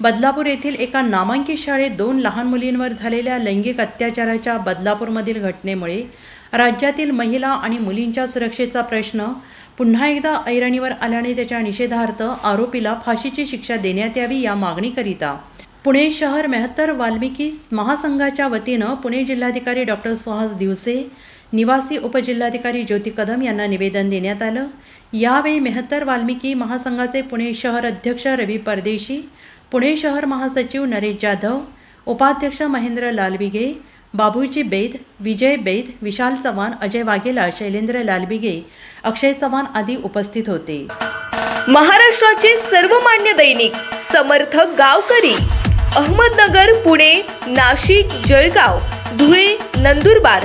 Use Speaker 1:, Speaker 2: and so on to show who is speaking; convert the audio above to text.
Speaker 1: बदलापूर येथील एका नामांकित शाळेत दोन लहान मुलींवर झालेल्या लैंगिक अत्याचाराच्या बदलापूरमधील घटनेमुळे राज्यातील महिला आणि मुलींच्या सुरक्षेचा प्रश्न पुन्हा एकदा ऐरणीवर आल्याने त्याच्या निषेधार्थ आरोपीला फाशीची शिक्षा देण्यात यावी या मागणीकरिता पुणे शहर मेहत्तर वाल्मिकी महासंघाच्या वतीनं पुणे जिल्हाधिकारी डॉक्टर सुहास दिवसे निवासी उपजिल्हाधिकारी ज्योती कदम यांना निवेदन देण्यात आलं. यावेळी मेहत्तर वाल्मिकी महासंघाचे पुणे शहर अध्यक्ष रवी परदेशी पुणे शहर महासचिव नरेश जाधव उपाध्यक्ष महेंद्र लालबिगे बाबूजी बेद विजय बेद विशाल चव्हाण अजय वाघेला शैलेंद्र लालबिगे अक्षय चव्हाण आदी उपस्थित होते.
Speaker 2: महाराष्ट्राचे सर्वमान्य दैनिक समर्थ गावकरी अहमदनगर पुणे नाशिक जळगाव धुळे नंदुरबार